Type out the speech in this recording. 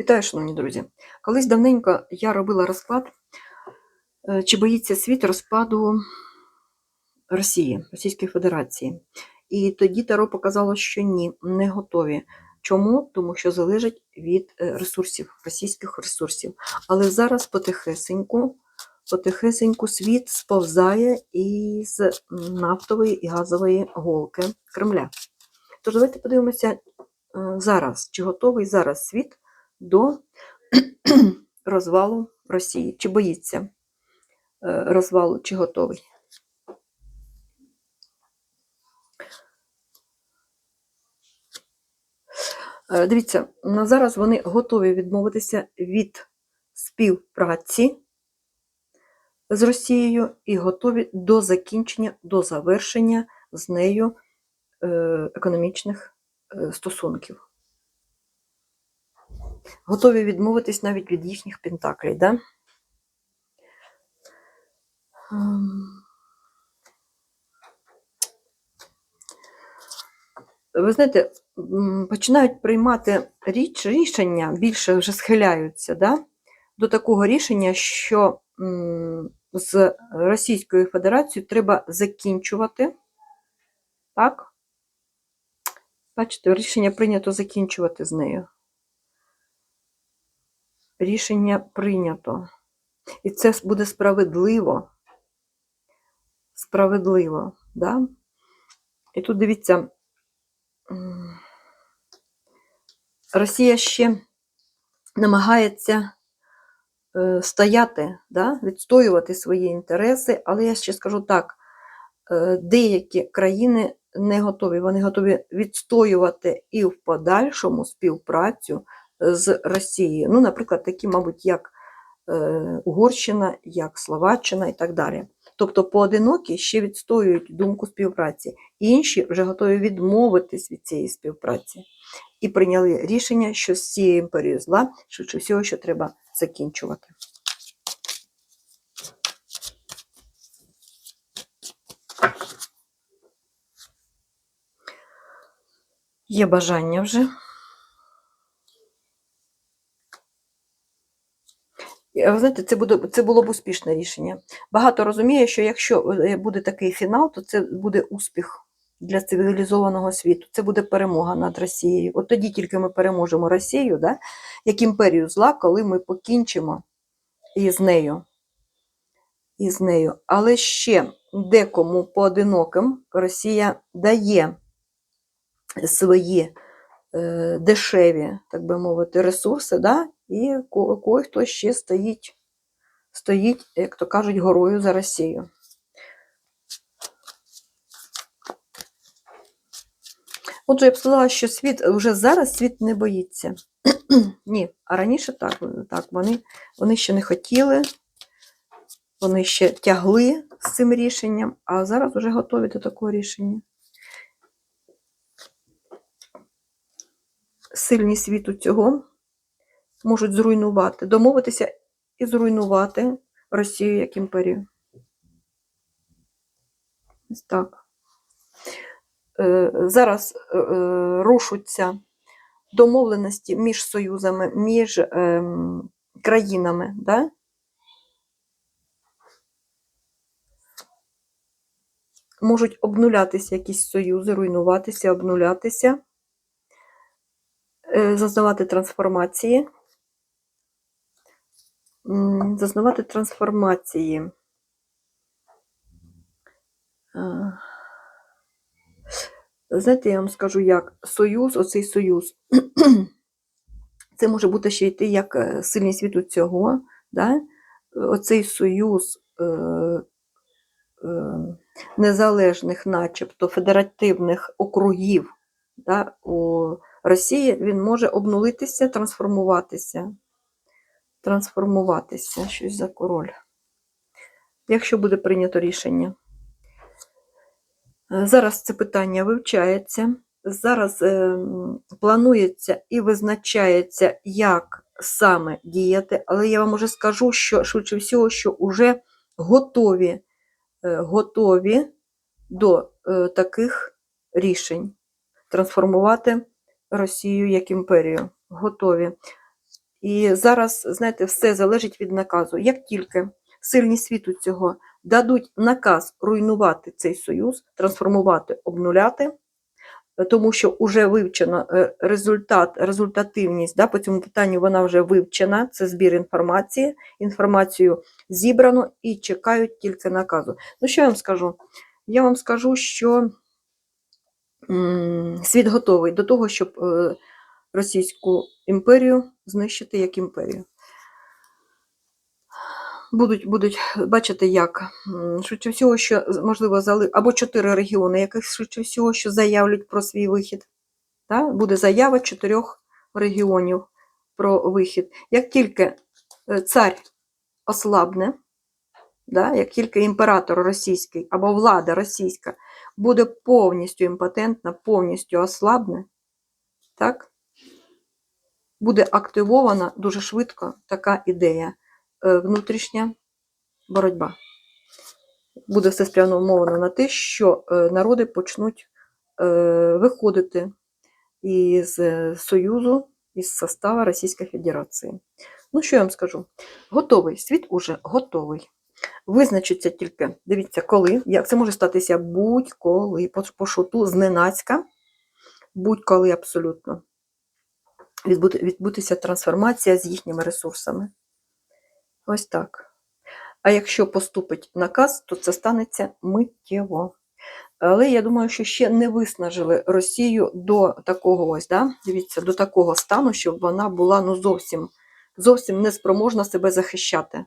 Вітаю, шановні друзі. Колись давненько я робила розклад, е, чи боїться світ розпаду Росії, Російської Федерації. І тоді Таро показало, що ні, не готові. Чому? Тому що залежить від е, ресурсів, російських ресурсів. Але зараз потихесеньку, потихесеньку світ сповзає із нафтової і газової голки Кремля. Тож давайте подивимося е, зараз, чи готовий зараз світ до розвалу Росії. Чи боїться е, розвалу, чи готовий? Е, Дивіться, на зараз вони готові відмовитися від співпраці з Росією і готові до закінчення, до завершення з нею е, економічних стосунків. Готові відмовитись навіть від їхніх пентаклей, да? Ем. Ви знаєте, починають приймати річ, рішення, більше вже схиляються да? до такого рішення, що з Російською Федерацією треба закінчувати. Так? Бачите, рішення прийнято закінчувати з нею рішення прийнято. І це буде справедливо. Справедливо, да? І тут дивіться, Росія ще намагається е, стояти, да? відстоювати свої інтереси, але я ще скажу так: е, деякі країни не готові, вони готові відстоювати і в подальшому співпрацю з Росією. Ну, наприклад, такі, мабуть, як е, Угорщина, як Словаччина і так далі. Тобто поодинокі ще відстоюють думку співпраці, інші вже готові відмовитись від цієї співпраці і прийняли рішення, що з цією імперією зла, швидше всього, що треба закінчувати. Є бажання вже. Ви знаєте, це, буде, це було б успішне рішення. Багато розуміє, що якщо е, буде такий фінал, то це буде успіх для цивілізованого світу. Це буде перемога над Росією. От тоді тільки ми переможемо Росію, да, як імперію зла, коли ми покінчимо із нею. Із нею. Але ще декому поодиноким Росія дає свої е, дешеві, так би мовити, ресурси, да, і кой-хто ще стоїть, стоїть, як то кажуть, горою за Росію. Отже, я б сказала, що світ вже зараз світ не боїться. Ні, а раніше так, так вони, вони ще не хотіли, вони ще тягли з цим рішенням, а зараз вже готові до такого рішення. Сильні світу цього можуть зруйнувати, домовитися і зруйнувати Росію як імперію. Так. Е, Зараз е, е, рушуться домовленості між союзами, між е, країнами. Да? Можуть обнулятися якісь союзи, руйнуватися, обнулятися, зазнавати трансформації. М, зазнавати трансформації. Е, Знаєте, я вам скажу, як союз, оцей союз, це може бути ще йти як е, сильний світу цього, да? оцей союз е, незалежних, начебто федеративних округів да, у Росії, він може обнулитися, трансформуватися. Трансформуватися, щось за король. Якщо буде прийнято рішення. Е, Зараз це питання вивчається, зараз е, планується і визначається, як саме діяти, але я вам уже скажу, що швидше всього, що вже готові, е, готові до е, таких рішень трансформувати Росію як імперію. Готові. І зараз, знаєте, все залежить від наказу. Як тільки сильні світу цього дадуть наказ руйнувати цей союз, трансформувати, обнуляти, е, тому що вже вивчено е, результат, результативність да, по цьому питанню вона вже вивчена, це збір інформації, інформацію зібрано і чекають тільки наказу. Ну, що я вам скажу? Я вам скажу, що м, світ готовий до того, щоб е, Російську імперію знищити як імперію. Будуть, будуть бачити, як швидше всього, що можливо зали або чотири регіони, яких швидше всього, що заявлять про свій вихід. Да? Буде заява чотирьох регіонів про вихід. Як тільки е, цар ослабне, да? як тільки імператор російський або влада російська буде повністю імпотентна, повністю ослабне, так? Буде активована дуже швидко така ідея е, внутрішня боротьба. Буде все спрямовано на те, що е, народи почнуть е, виходити із Союзу, із состава Російської Федерації. Ну, що я вам скажу? Готовий, світ уже готовий. Визначиться тільки, дивіться, коли. Як це може статися будь-коли, по, шоту, зненацька, будь-коли абсолютно. Відбути, відбутися трансформація з їхніми ресурсами. Ось так. А якщо поступить наказ, то це станеться миттєво. Але я думаю, що ще не виснажили Росію до такого ось, да? дивіться, до такого стану, щоб вона була ну, зовсім, зовсім неспроможна себе захищати.